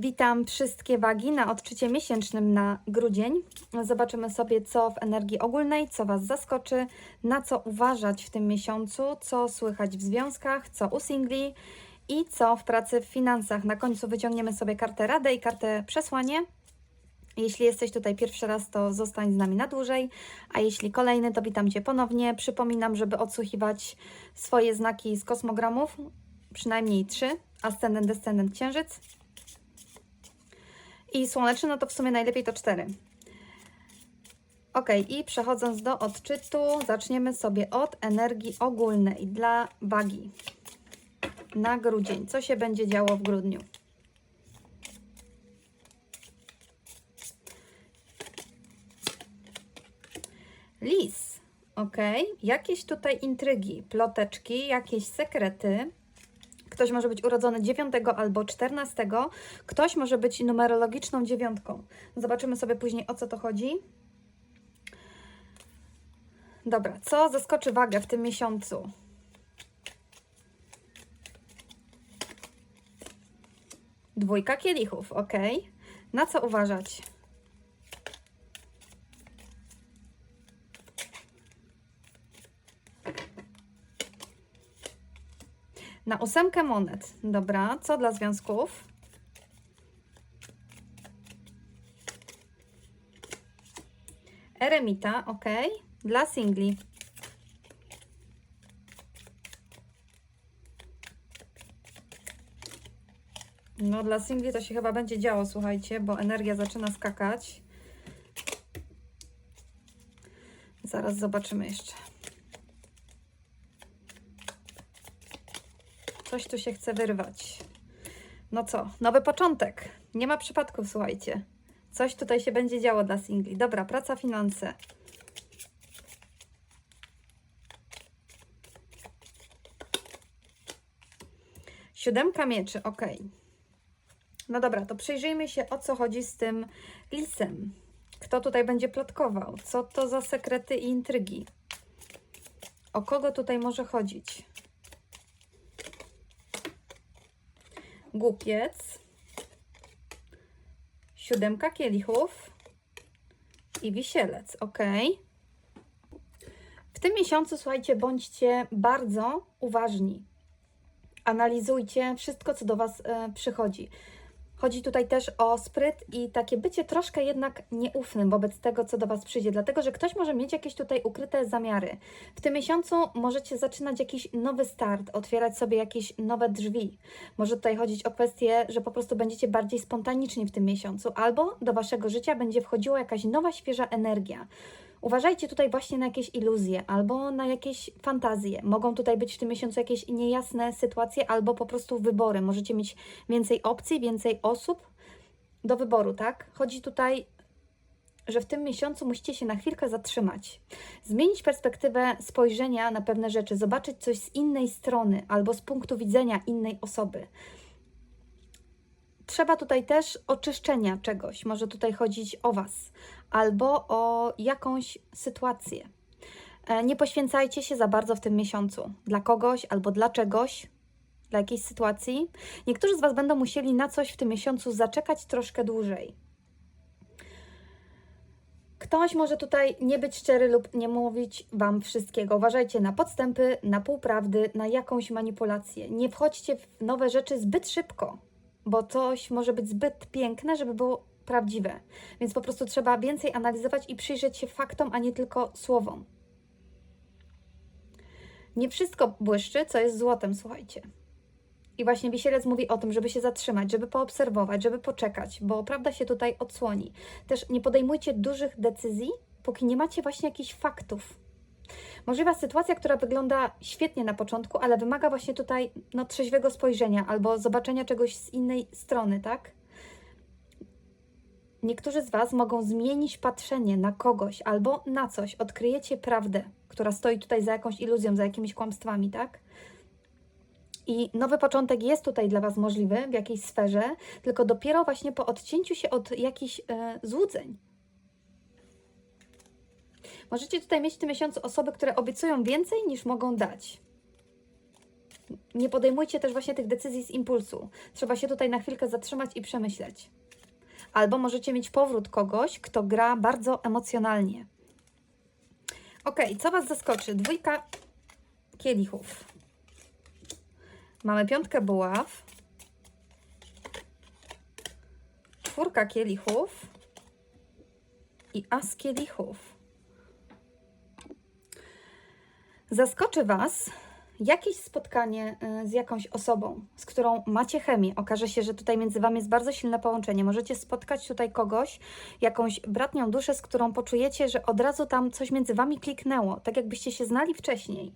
Witam wszystkie wagi na odczycie miesięcznym na grudzień. Zobaczymy sobie, co w energii ogólnej, co Was zaskoczy, na co uważać w tym miesiącu, co słychać w związkach, co u singli i co w pracy w finansach. Na końcu wyciągniemy sobie kartę Radę i kartę Przesłanie. Jeśli jesteś tutaj pierwszy raz, to zostań z nami na dłużej, a jeśli kolejny, to witam Cię ponownie. Przypominam, żeby odsłuchiwać swoje znaki z kosmogramów, przynajmniej trzy, ascendent, descendent, księżyc. I słoneczny, no to w sumie najlepiej to cztery. Ok, i przechodząc do odczytu, zaczniemy sobie od energii ogólnej dla wagi na grudzień. Co się będzie działo w grudniu? Lis, ok. Jakieś tutaj intrygi, ploteczki, jakieś sekrety. Ktoś może być urodzony 9 albo 14. Ktoś może być numerologiczną dziewiątką. Zobaczymy sobie później o co to chodzi. Dobra, co zaskoczy wagę w tym miesiącu? Dwójka kielichów, ok. Na co uważać? Na ósemkę monet. Dobra, co dla związków? Eremita, ok. Dla singli. No, dla singli to się chyba będzie działo, słuchajcie, bo energia zaczyna skakać. Zaraz zobaczymy jeszcze. Coś tu się chce wyrwać. No co, nowy początek. Nie ma przypadków, słuchajcie. Coś tutaj się będzie działo dla singli. Dobra, praca, finanse. Siódemka mieczy, ok. No dobra, to przyjrzyjmy się, o co chodzi z tym lisem. Kto tutaj będzie plotkował? Co to za sekrety i intrygi? O kogo tutaj może chodzić? Głupiec, siódemka kielichów i wisielec, ok. W tym miesiącu, słuchajcie, bądźcie bardzo uważni. Analizujcie wszystko, co do Was e, przychodzi. Chodzi tutaj też o spryt i takie bycie troszkę jednak nieufnym wobec tego, co do Was przyjdzie, dlatego że ktoś może mieć jakieś tutaj ukryte zamiary. W tym miesiącu możecie zaczynać jakiś nowy start, otwierać sobie jakieś nowe drzwi. Może tutaj chodzić o kwestię, że po prostu będziecie bardziej spontaniczni w tym miesiącu, albo do Waszego życia będzie wchodziła jakaś nowa, świeża energia. Uważajcie tutaj właśnie na jakieś iluzje albo na jakieś fantazje. Mogą tutaj być w tym miesiącu jakieś niejasne sytuacje albo po prostu wybory. Możecie mieć więcej opcji, więcej osób do wyboru, tak? Chodzi tutaj, że w tym miesiącu musicie się na chwilkę zatrzymać, zmienić perspektywę spojrzenia na pewne rzeczy, zobaczyć coś z innej strony albo z punktu widzenia innej osoby trzeba tutaj też oczyszczenia czegoś. Może tutaj chodzić o Was albo o jakąś sytuację. E, Nie poświęcajcie się za bardzo w tym miesiącu dla kogoś albo dla czegoś, dla jakiejś sytuacji. Niektórzy z Was będą musieli na coś w tym miesiącu zaczekać troszkę dłużej. Ktoś może tutaj nie być szczery lub nie mówić Wam wszystkiego. Uważajcie na podstępy, na półprawdy, na jakąś manipulację. Nie wchodźcie w nowe rzeczy zbyt szybko, bo coś może być zbyt piękne, żeby było prawdziwe. Więc po prostu trzeba więcej analizować i przyjrzeć się faktom, a nie tylko słowom. Nie wszystko błyszczy, co jest złotem, słuchajcie. I właśnie wisielec mówi o tym, żeby się zatrzymać, żeby poobserwować, żeby poczekać, bo prawda się tutaj odsłoni. Też nie podejmujcie dużych decyzji, póki nie macie właśnie jakichś faktów. Możliwa sytuacja, która wygląda świetnie na początku, ale wymaga właśnie tutaj no, trzeźwego spojrzenia albo zobaczenia czegoś z innej strony, tak? Niektórzy z Was mogą zmienić patrzenie na kogoś albo na coś. Odkryjecie prawdę, która stoi tutaj za jakąś iluzją, za jakimiś kłamstwami, tak? I nowy początek jest tutaj dla Was możliwy w jakiejś sferze, tylko dopiero właśnie po odcięciu się od jakichś e, złudzeń. Możecie tutaj mieć w tym miesiącu osoby, które obiecują więcej niż mogą dać. Nie podejmujcie też właśnie tych decyzji z impulsu. Trzeba się tutaj na chwilkę zatrzymać i przemyśleć. Albo możecie mieć powrót kogoś, kto gra bardzo emocjonalnie. Ok, co Was zaskoczy? Dwójka kielichów. Mamy piątkę buław. Czwórka kielichów. I as kielichów. Zaskoczy Was jakieś spotkanie y, z jakąś osobą, z którą macie chemię. Okaże się, że tutaj między Wami jest bardzo silne połączenie. Możecie spotkać tutaj kogoś, jakąś bratnią duszę, z którą poczujecie, że od razu tam coś między Wami kliknęło, tak jakbyście się znali wcześniej.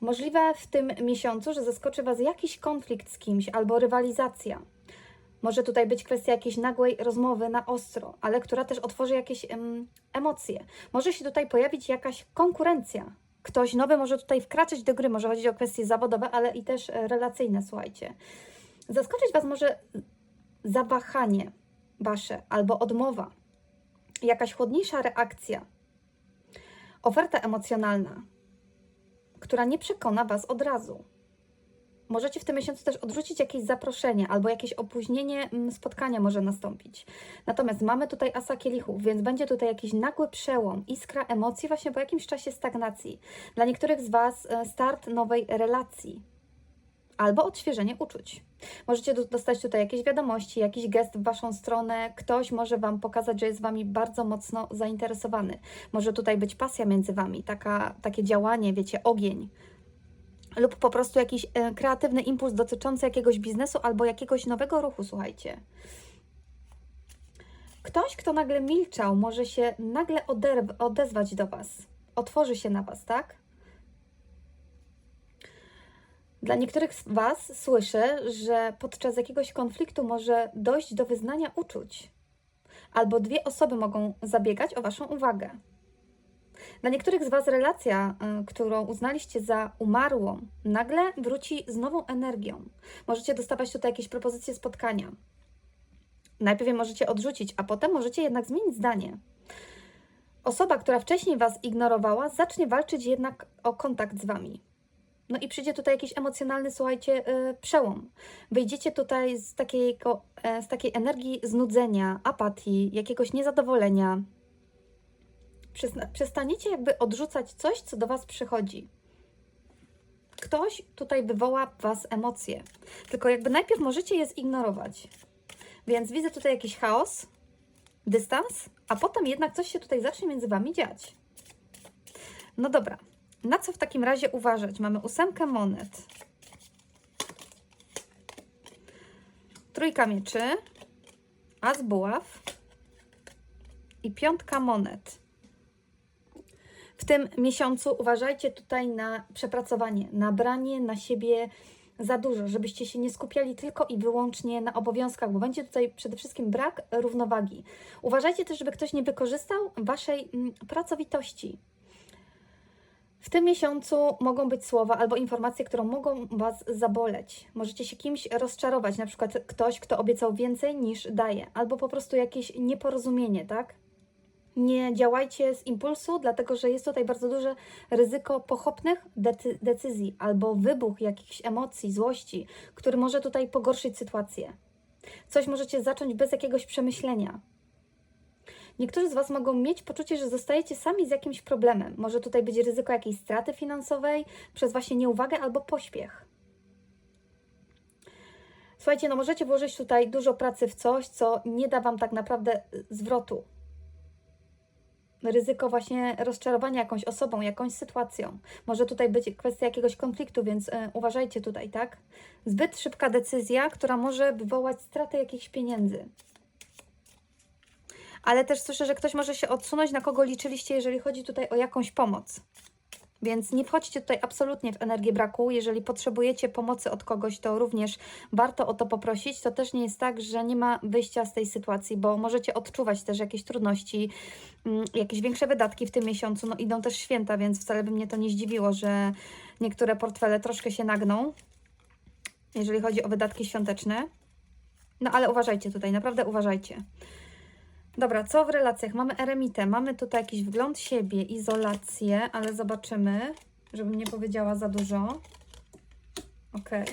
Możliwe w tym miesiącu, że zaskoczy Was jakiś konflikt z kimś albo rywalizacja. Może tutaj być kwestia jakiejś nagłej rozmowy na ostro, ale która też otworzy jakieś em, emocje. Może się tutaj pojawić jakaś konkurencja. Ktoś nowy może tutaj wkraczać do gry, może chodzić o kwestie zawodowe, ale i też e, relacyjne, słuchajcie. Zaskoczyć Was może zawahanie Wasze albo odmowa, jakaś chłodniejsza reakcja, oferta emocjonalna, która nie przekona Was od razu. Możecie w tym miesiącu też odrzucić jakieś zaproszenie albo jakieś opóźnienie mm, spotkania może nastąpić. Natomiast mamy tutaj asa kielichów, więc będzie tutaj jakiś nagły przełom, iskra emocji właśnie po jakimś czasie stagnacji. Dla niektórych z Was e, start nowej relacji albo odświeżenie uczuć. Możecie do- dostać tutaj jakieś wiadomości, jakiś gest w Waszą stronę. Ktoś może Wam pokazać, że jest Wami bardzo mocno zainteresowany. Może tutaj być pasja między Wami, taka, takie działanie, wiecie, ogień. Lub po prostu jakiś e, kreatywny impuls dotyczący jakiegoś biznesu albo jakiegoś nowego ruchu, słuchajcie. Ktoś, kto nagle milczał, może się nagle odezwać do Was. Otworzy się na Was, tak? Dla niektórych z Was słyszę, że podczas jakiegoś konfliktu może dojść do wyznania uczuć, albo dwie osoby mogą zabiegać o Waszą uwagę. Dla niektórych z Was relacja, y, którą uznaliście za umarłą, nagle wróci z nową energią. Możecie dostawać tutaj jakieś propozycje spotkania. Najpierw je możecie odrzucić, a potem możecie jednak zmienić zdanie. Osoba, która wcześniej Was ignorowała, zacznie walczyć jednak o kontakt z Wami. No i przyjdzie tutaj jakiś emocjonalny, słuchajcie, yy, przełom. Wyjdziecie tutaj z, takiego, e, z takiej energii znudzenia, apatii, jakiegoś niezadowolenia. Przestaniecie jakby odrzucać coś, co do Was przychodzi. Ktoś tutaj wywoła w Was emocje. Tylko jakby najpierw możecie je zignorować. Więc widzę tutaj jakiś chaos, dystans, a potem jednak coś się tutaj zacznie między Wami dziać. No dobra, na co w takim razie uważać? Mamy ósemkę monet. Trójka mieczy, as buław i piątka monet. W tym miesiącu uważajcie tutaj na przepracowanie, na branie na siebie za dużo, żebyście się nie skupiali tylko i wyłącznie na obowiązkach, bo będzie tutaj przede wszystkim brak równowagi. Uważajcie też, żeby ktoś nie wykorzystał Waszej mm, pracowitości. W tym miesiącu mogą być słowa albo informacje, które mogą Was zaboleć. Możecie się kimś rozczarować, na przykład ktoś, kto obiecał więcej niż daje, albo po prostu jakieś nieporozumienie, tak? Nie działajcie z impulsu, dlatego że jest tutaj bardzo duże ryzyko pochopnych decy- decyzji albo wybuch jakichś emocji, złości, który może tutaj pogorszyć sytuację. Coś możecie zacząć bez jakiegoś przemyślenia. Niektórzy z Was mogą mieć poczucie, że zostajecie sami z jakimś problemem. Może tutaj być ryzyko jakiejś straty finansowej przez właśnie nieuwagę albo pośpiech. Słuchajcie, no możecie włożyć tutaj dużo pracy w coś, co nie da Wam tak naprawdę y, zwrotu. Ryzyko właśnie rozczarowania jakąś osobą, jakąś sytuacją. Może tutaj być kwestia jakiegoś konfliktu, więc y, uważajcie tutaj, tak? Zbyt szybka decyzja, która może wywołać stratę jakichś pieniędzy ale też słyszę, że ktoś może się odsunąć, na kogo liczyliście, jeżeli chodzi tutaj o jakąś pomoc. Więc nie wchodźcie tutaj absolutnie w energię braku. Jeżeli potrzebujecie pomocy od kogoś, to również warto o to poprosić. To też nie jest tak, że nie ma wyjścia z tej sytuacji, bo możecie odczuwać też jakieś trudności, mm, jakieś większe wydatki w tym miesiącu. No idą też święta, więc wcale by mnie to nie zdziwiło, że niektóre portfele troszkę się nagną, jeżeli chodzi o wydatki świąteczne. No ale uważajcie tutaj, naprawdę uważajcie. Dobra, co w relacjach? Mamy eremitę, mamy tutaj jakiś wgląd siebie, izolację, ale zobaczymy, żebym nie powiedziała za dużo. Okej.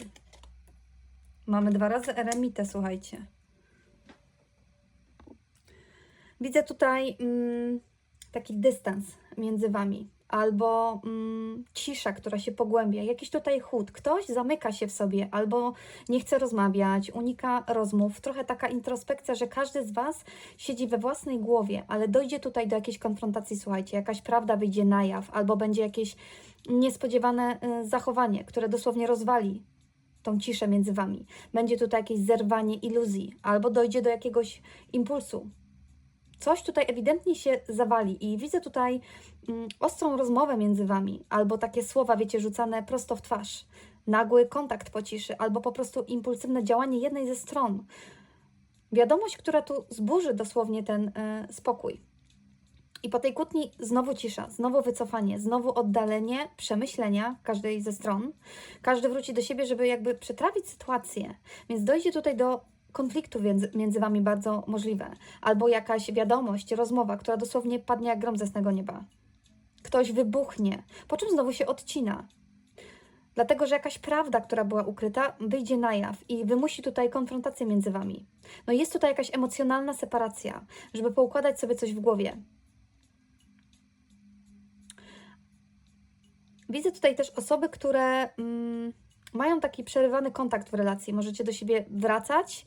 Mamy dwa razy eremitę, słuchajcie. Widzę tutaj mm, taki dystans między wami, albo mm, cisza, która się pogłębia, jakiś tutaj chłód. Ktoś zamyka się w sobie, albo nie chce rozmawiać, unika rozmów. Trochę taka introspekcja, że każdy z was siedzi we własnej głowie, ale dojdzie tutaj do jakiejś konfrontacji, słuchajcie, jakaś prawda wyjdzie na jaw, albo będzie jakieś niespodziewane y, zachowanie, które dosłownie rozwali tą ciszę między wami. Będzie tutaj jakieś zerwanie iluzji, albo dojdzie do jakiegoś impulsu. Coś tutaj ewidentnie się zawali i widzę tutaj mm, ostrą rozmowę między wami, albo takie słowa, wiecie, rzucane prosto w twarz, nagły kontakt po ciszy, albo po prostu impulsywne działanie jednej ze stron. Wiadomość, która tu zburzy dosłownie ten y, spokój. I po tej kłótni znowu cisza, znowu wycofanie, znowu oddalenie, przemyślenia każdej ze stron. Każdy wróci do siebie, żeby jakby przetrawić sytuację. Więc dojdzie tutaj do konfliktu między, wami bardzo możliwe. Albo jakaś wiadomość, rozmowa, która dosłownie padnie jak grom ze jasnego nieba. Ktoś wybuchnie, po czym znowu się odcina. Dlatego, że jakaś prawda, która była ukryta, wyjdzie na jaw i wymusi tutaj konfrontację między wami. No jest tutaj jakaś emocjonalna separacja, żeby poukładać sobie coś w głowie. Widzę tutaj też osoby, które mm, mają taki przerywany kontakt w relacji. Możecie do siebie wracać,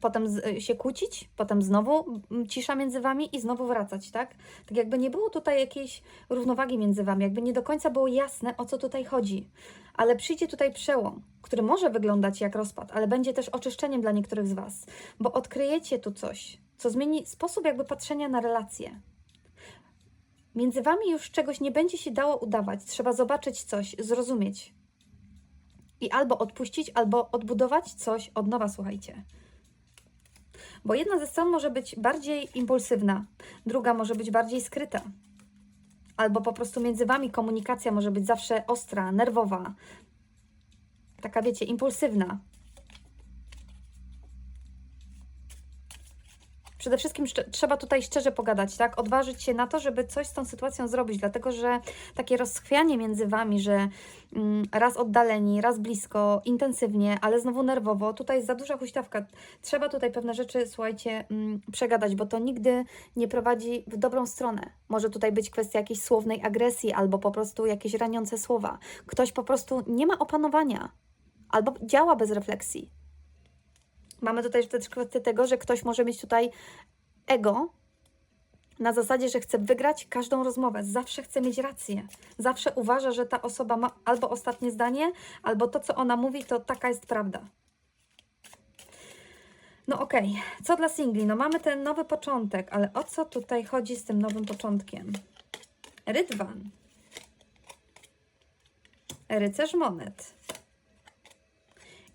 potem z, się kłócić, potem znowu mm, cisza między wami i znowu wracać, tak? Tak jakby nie było tutaj jakiejś równowagi między wami, jakby nie do końca było jasne, o co tutaj chodzi. Ale przyjdzie tutaj przełom, który może wyglądać jak rozpad, ale będzie też oczyszczeniem dla niektórych z was, bo odkryjecie tu coś, co zmieni sposób jakby patrzenia na relacje. Między wami już czegoś nie będzie się dało udawać. Trzeba zobaczyć coś, zrozumieć. I albo odpuścić, albo odbudować coś od nowa, słuchajcie. Bo jedna ze stron może być bardziej impulsywna, druga może być bardziej skryta. Albo po prostu między wami komunikacja może być zawsze ostra, nerwowa. Taka, wiecie, impulsywna. Przede wszystkim trzeba tutaj szczerze pogadać, tak? Odważyć się na to, żeby coś z tą sytuacją zrobić, dlatego że takie rozchwianie między wami, że mm, raz oddaleni, raz blisko, intensywnie, ale znowu nerwowo, tutaj jest za duża huśtawka. Trzeba tutaj pewne rzeczy, słuchajcie, mm, przegadać, bo to nigdy nie prowadzi w dobrą stronę. Może tutaj być kwestia jakiejś słownej agresji albo po prostu jakieś raniące słowa. Ktoś po prostu nie ma opanowania albo działa bez refleksji. Mamy tutaj też kwestię tego, że ktoś może mieć tutaj ego na zasadzie, że chce wygrać każdą rozmowę, zawsze chce mieć rację, zawsze uważa, że ta osoba ma albo ostatnie zdanie, albo to, co ona mówi, to taka jest prawda. No okej, co dla singli? No mamy ten nowy początek, ale o co tutaj chodzi z tym nowym początkiem? Rydwan. Rycerz monet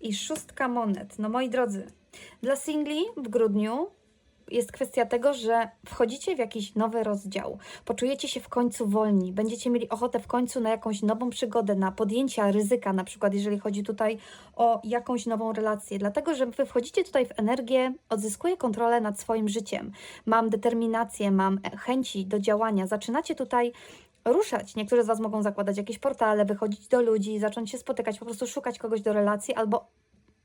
i szóstka monet. No moi drodzy, dla singli w grudniu jest kwestia tego, że wchodzicie w jakiś nowy rozdział, poczujecie się w końcu wolni, będziecie mieli ochotę w końcu na jakąś nową przygodę, na podjęcia ryzyka, na przykład jeżeli chodzi tutaj o jakąś nową relację, dlatego że wy wchodzicie tutaj w energię, odzyskuję kontrolę nad swoim życiem, mam determinację, mam chęci do działania, zaczynacie tutaj ruszać. Niektórzy z Was mogą zakładać jakieś portale, wychodzić do ludzi, zacząć się spotykać, po prostu szukać kogoś do relacji, albo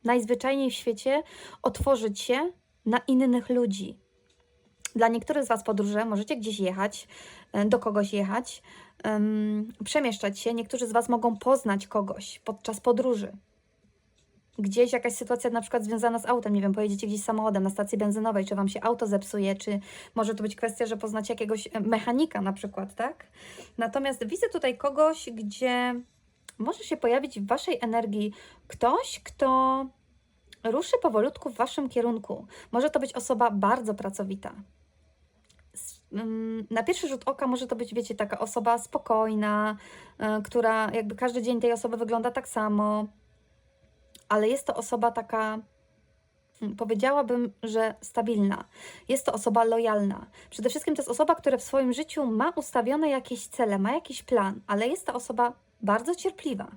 najzwyczajniej w świecie otworzyć się na innych ludzi. Dla niektórych z Was podróże możecie gdzieś jechać, e, do kogoś jechać, em, przemieszczać się. Niektórzy z Was mogą poznać kogoś podczas podróży. Gdzieś jakaś sytuacja na przykład związana z autem, nie wiem, pojedziecie gdzieś samochodem na stacji benzynowej, czy Wam się auto zepsuje, czy może to być kwestia, że poznacie jakiegoś e, mechanika na przykład, tak? Natomiast widzę tutaj kogoś, gdzie może się pojawić w Waszej energii ktoś, kto ruszy powolutku w Waszym kierunku. Może to być osoba bardzo pracowita. Ym, Na pierwszy rzut oka może to być, wiecie, taka osoba spokojna, y, która jakby każdy dzień tej osoby wygląda tak samo, ale jest to osoba taka, mm, powiedziałabym, że stabilna. Jest to osoba lojalna. Przede wszystkim to jest osoba, która w swoim życiu ma ustawione jakieś cele, ma jakiś plan, ale jest to osoba bardzo cierpliwa.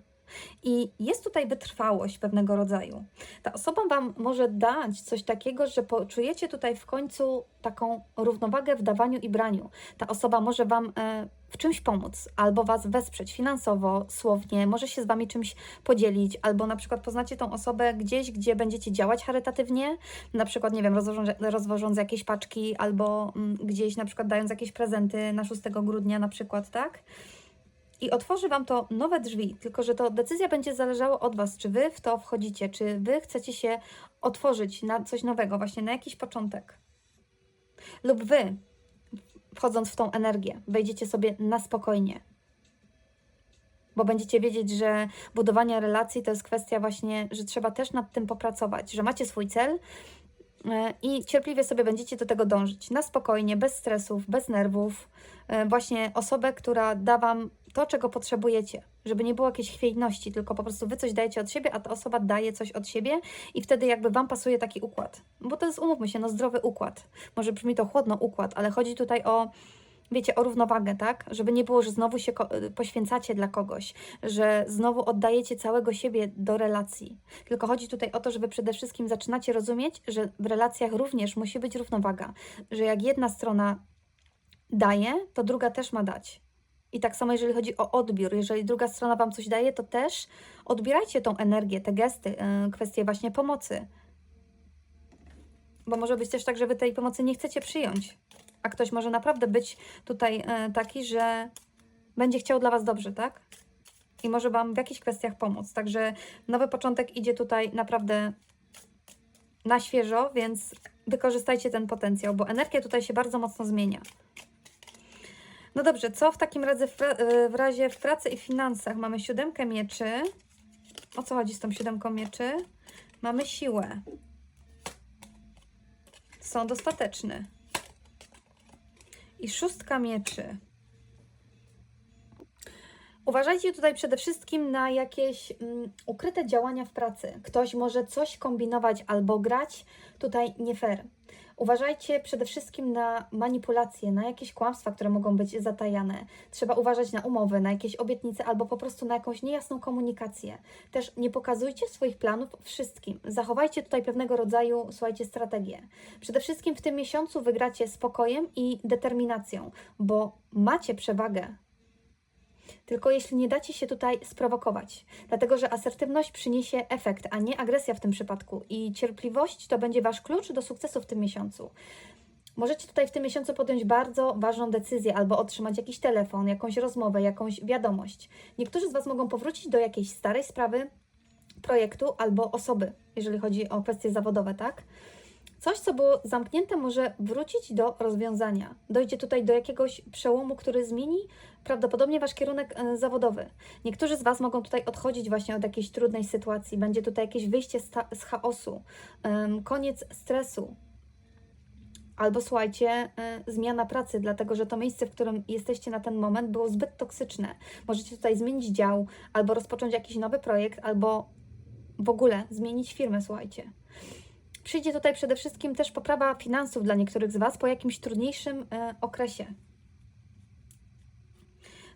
I jest tutaj wytrwałość pewnego rodzaju. Ta osoba Wam może dać coś takiego, że poczujecie tutaj w końcu taką równowagę w dawaniu i braniu. Ta osoba może Wam e, w czymś pomóc, albo Was wesprzeć finansowo, słownie, może się z Wami czymś podzielić, albo na przykład poznacie tą osobę gdzieś, gdzie będziecie działać charytatywnie, na przykład, nie wiem, rozwożąc, rozwożąc jakieś paczki, albo mm, gdzieś na przykład dając jakieś prezenty na 6 grudnia na przykład, tak? I otworzy Wam to nowe drzwi, tylko że to decyzja będzie zależała od Was, czy Wy w to wchodzicie, czy Wy chcecie się otworzyć na coś nowego, właśnie na jakiś początek. Lub Wy, wchodząc w tą energię, wejdziecie sobie na spokojnie. Bo będziecie wiedzieć, że budowanie relacji to jest kwestia właśnie, że trzeba też nad tym popracować, że macie swój cel e, i cierpliwie sobie będziecie do tego dążyć. Na spokojnie, bez stresów, bez nerwów. E, Właśnie osobę, która da Wam to, czego potrzebujecie, żeby nie było jakiejś chwiejności, tylko po prostu Wy coś dajecie od siebie, a ta osoba daje coś od siebie i wtedy jakby Wam pasuje taki układ. Bo to jest, umówmy się, no zdrowy układ. Może brzmi to chłodno układ, ale chodzi tutaj o wiecie, o równowagę, tak? Żeby nie było, że znowu się ko- poświęcacie dla kogoś, że znowu oddajecie całego siebie do relacji. Tylko chodzi tutaj o to, żeby przede wszystkim zaczynacie rozumieć, że w relacjach również musi być równowaga, że jak jedna strona daje, to druga też ma dać. I tak samo, jeżeli chodzi o odbiór, jeżeli druga strona Wam coś daje, to też odbierajcie tą energię, te gesty, yy, kwestie właśnie pomocy. Bo może być też tak, że Wy tej pomocy nie chcecie przyjąć, a ktoś może naprawdę być tutaj e, taki, że będzie chciał dla Was dobrze, tak? I może Wam w jakichś kwestiach pomóc. Także nowy początek idzie tutaj naprawdę na świeżo, więc wykorzystajcie ten potencjał, bo energia tutaj się bardzo mocno zmienia. No dobrze, co w takim razie w, e, w razie w pracy i finansach? Mamy siódemkę mieczy. O co chodzi z tą siódemką mieczy? Mamy siłę. Sąd dostateczny. I szóstka mieczy. Uważajcie tutaj przede wszystkim na jakieś mm, ukryte działania w pracy. Ktoś może coś kombinować albo grać tutaj nie fair. Uważajcie przede wszystkim na manipulacje, na jakieś kłamstwa, które mogą być zatajane. Trzeba uważać na umowy, na jakieś obietnice albo po prostu na jakąś niejasną komunikację. Też nie pokazujcie swoich planów wszystkim. Zachowajcie tutaj pewnego rodzaju, słuchajcie, strategię. Przede wszystkim w tym miesiącu wygracie spokojem i determinacją, bo macie przewagę tylko jeśli nie dacie się tutaj sprowokować, dlatego że asertywność przyniesie efekt, a nie agresja w tym przypadku. I cierpliwość to będzie Wasz klucz do sukcesu w tym miesiącu. Możecie tutaj w tym miesiącu podjąć bardzo ważną decyzję albo otrzymać jakiś telefon, jakąś rozmowę, jakąś wiadomość. Niektórzy z Was mogą powrócić do jakiejś starej sprawy, projektu albo osoby, jeżeli chodzi o kwestie zawodowe, tak? Coś, co było zamknięte, może wrócić do rozwiązania. Dojdzie tutaj do jakiegoś przełomu, który zmieni prawdopodobnie Wasz kierunek e, zawodowy. Niektórzy z Was mogą tutaj odchodzić właśnie od jakiejś trudnej sytuacji. Będzie tutaj jakieś wyjście z, chaosu, koniec stresu. Albo słuchajcie, e, zmiana pracy, dlatego że to miejsce, w którym jesteście na ten moment, było zbyt toksyczne. Możecie tutaj zmienić dział, albo rozpocząć jakiś nowy projekt, albo w ogóle zmienić firmę, słuchajcie. Przyjdzie tutaj przede wszystkim też poprawa finansów dla niektórych z Was po jakimś trudniejszym e, okresie.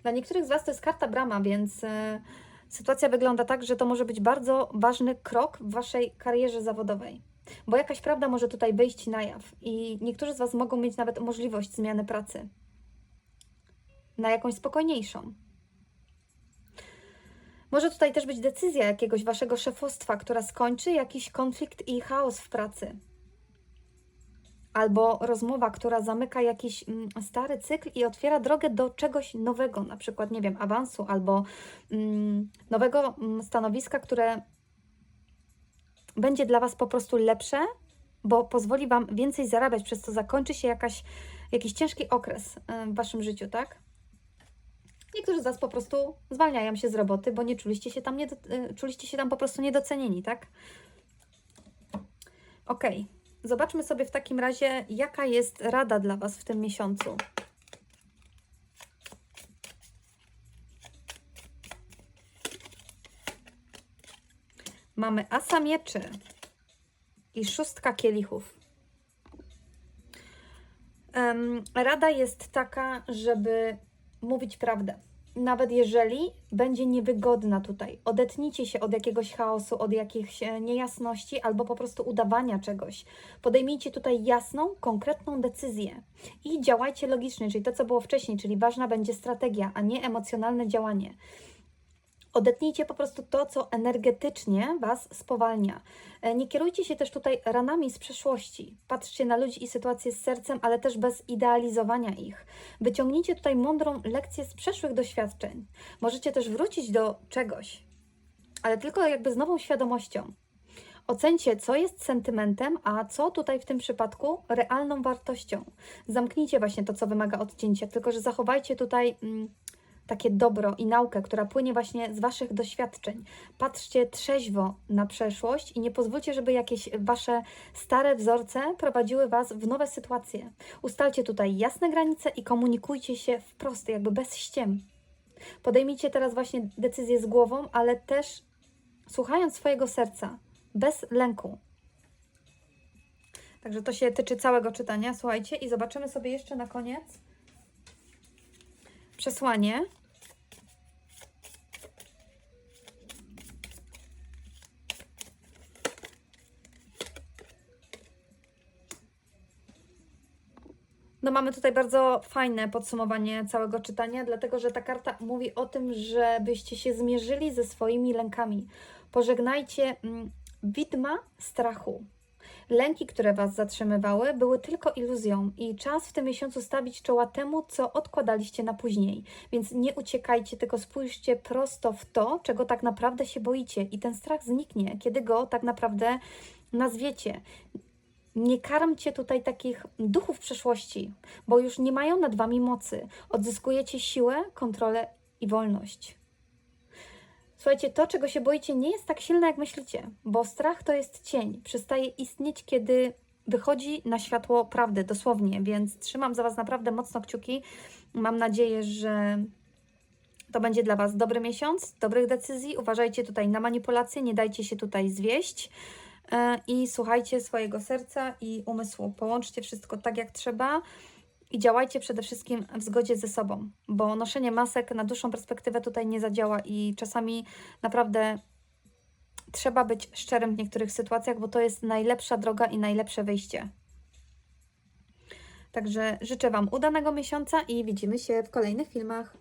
Dla niektórych z Was to jest karta brama, więc e, sytuacja wygląda tak, że to może być bardzo ważny krok w Waszej karierze zawodowej. Bo jakaś prawda może tutaj wyjść na jaw i niektórzy z Was mogą mieć nawet możliwość zmiany pracy na jakąś spokojniejszą. Może tutaj też być decyzja jakiegoś Waszego szefostwa, która skończy jakiś konflikt i chaos w pracy. Albo rozmowa, która zamyka jakiś mm, stary cykl i otwiera drogę do czegoś nowego, na przykład, nie wiem, awansu albo mm, nowego mm, stanowiska, które będzie dla Was po prostu lepsze, bo pozwoli Wam więcej zarabiać, przez co zakończy się jakaś, jakiś ciężki okres y, w Waszym życiu, tak? Niektórzy z Was po prostu zwalniają się z roboty, bo nie czuliście się tam, nie, czuliście się tam po prostu niedocenieni, tak? Ok, zobaczmy sobie w takim razie, jaka jest rada dla Was w tym miesiącu. Mamy asa mieczy i szóstka kielichów. Rada jest taka, żeby mówić prawdę. nawet jeżeli będzie niewygodna tutaj. Odetnijcie się od jakiegoś chaosu, od jakichś e, niejasności albo po prostu udawania czegoś. Podejmijcie tutaj jasną, konkretną decyzję i działajcie logicznie, czyli to, co było wcześniej, czyli ważna będzie strategia, a nie emocjonalne działanie. Odetnijcie po prostu to, co energetycznie Was spowalnia. E, Nie kierujcie się też tutaj ranami z przeszłości. Patrzcie na ludzi i sytuacje z sercem, ale też bez idealizowania ich. Wyciągnijcie tutaj mądrą lekcję z przeszłych doświadczeń. Możecie też wrócić do czegoś, ale tylko jakby z nową świadomością. Ocencie, co jest sentymentem, a co tutaj w tym przypadku realną wartością. Zamknijcie właśnie to, co wymaga odcięcia, tylko że zachowajcie tutaj mm, takie dobro i naukę, która płynie właśnie z Waszych doświadczeń. Patrzcie trzeźwo na przeszłość i nie pozwólcie, żeby jakieś Wasze stare wzorce prowadziły Was w nowe sytuacje. Ustalcie tutaj jasne granice i komunikujcie się wprost, jakby bez ściem. Podejmijcie teraz właśnie decyzję z głową, ale też słuchając swojego serca, bez lęku. Także to się tyczy całego czytania. Słuchajcie, i zobaczymy sobie jeszcze na koniec przesłanie. No mamy tutaj bardzo fajne podsumowanie całego czytania, dlatego że ta karta mówi o tym, żebyście się zmierzyli ze swoimi lękami. Pożegnajcie mm, widma strachu. Lęki, które Was zatrzymywały, były tylko iluzją i czas w tym miesiącu stawić czoła temu, co odkładaliście na później. Więc nie uciekajcie, tylko spójrzcie prosto w to, czego tak naprawdę się boicie i ten strach zniknie, kiedy go tak naprawdę nazwiecie. Nie karmcie tutaj takich duchów przeszłości, bo już nie mają nad Wami mocy. Odzyskujecie siłę, kontrolę i wolność. Słuchajcie, to, czego się boicie, nie jest tak silne, jak myślicie, bo strach to jest cień. Przestaje istnieć, kiedy wychodzi na światło prawdy, dosłownie, więc trzymam za Was naprawdę mocno kciuki. Mam nadzieję, że to będzie dla Was dobry miesiąc, dobrych decyzji. Uważajcie tutaj na manipulacje, nie dajcie się tutaj zwieść i słuchajcie swojego serca i umysłu. Połączcie wszystko tak, jak trzeba i działajcie przede wszystkim w zgodzie ze sobą, bo noszenie masek na dłuższą perspektywę tutaj nie zadziała i czasami naprawdę trzeba być szczerym w niektórych sytuacjach, bo to jest najlepsza droga i najlepsze wyjście. Także życzę Wam udanego miesiąca i widzimy się w kolejnych filmach.